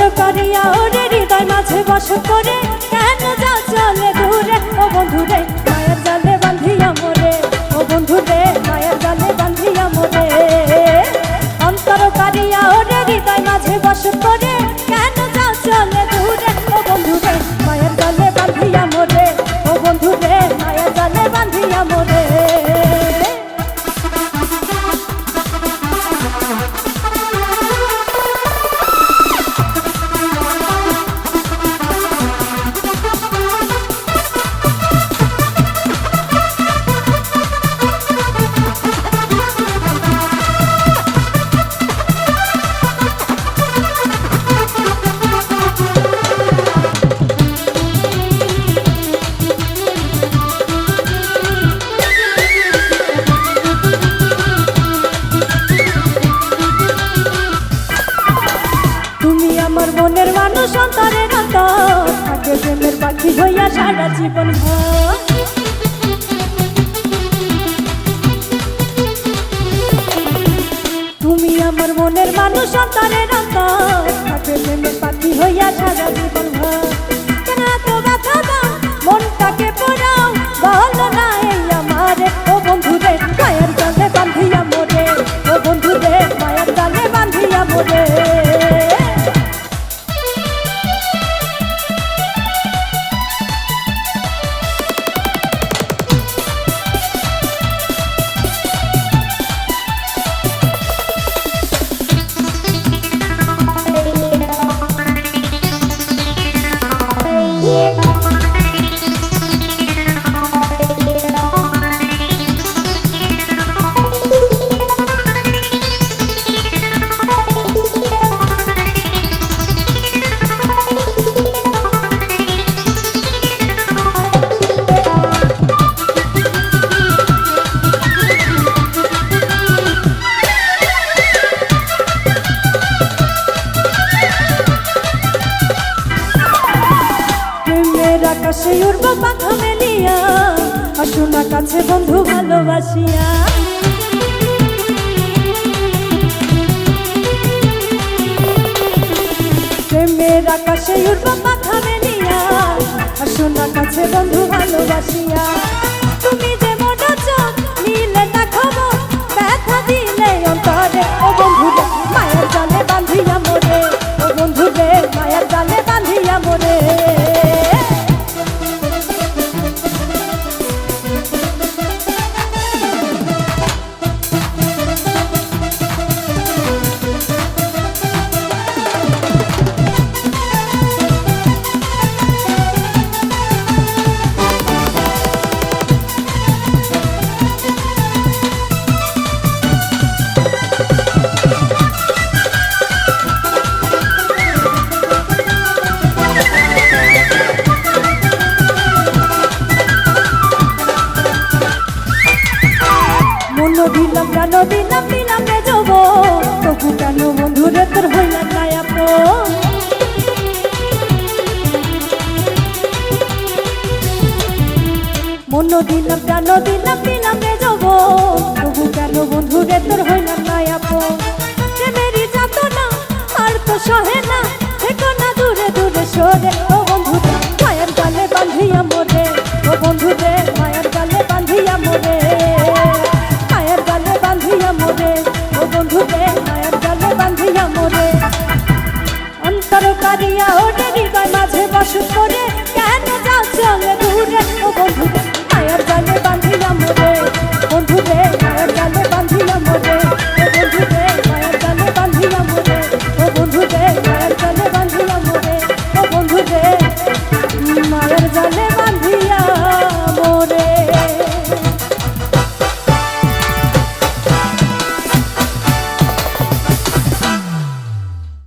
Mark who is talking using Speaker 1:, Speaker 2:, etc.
Speaker 1: কারিয়া ওরে হৃদয় মাঝে বস করে, কেন যা চলে দূরে? ও বন্ধুরে, মায়ের জালে বান্ধিয়া মোরে, ও বন্ধুরে, মায়ের জালে বান্ধিয়া মোরে। অন্তর কারিয়া ওরে হৃদয় মাঝে বস করে, কেন যা চলে দূরে? ও বন্ধুরে, মায়ের জালে বান্ধিয়া মোরে, ও বন্ধুরে, মায়ের জালে বান্ধিয়া মোরে। মনের মানুষ অন্তরের অন্তর থাকে প্রেমের পাখি হইয়া সারা জীবন ভর। তুমি আমার মনের মানুষ অন্তরের অন্তর থাকে প্রেমের পাখি হইয়া সারা জীবন আকাশে উড়ব পাখা মেলিয়া আসো না কাছে বন্ধু ভালোবাসিয়া। প্রেমের আকাশে উড়ব পাখা মেলিয়া আসো না কাছে বন্ধু ভালোবাসিয়া। তুমি যে দিলাম দিলাম রে যাব? তবু কেন বন্ধুরে তোর হইলাম নাই আপন? মন প্রাণ দিলাম দিলাম রে যাব। তবু কেন বন্ধুরে তোর হইলাম না আপন?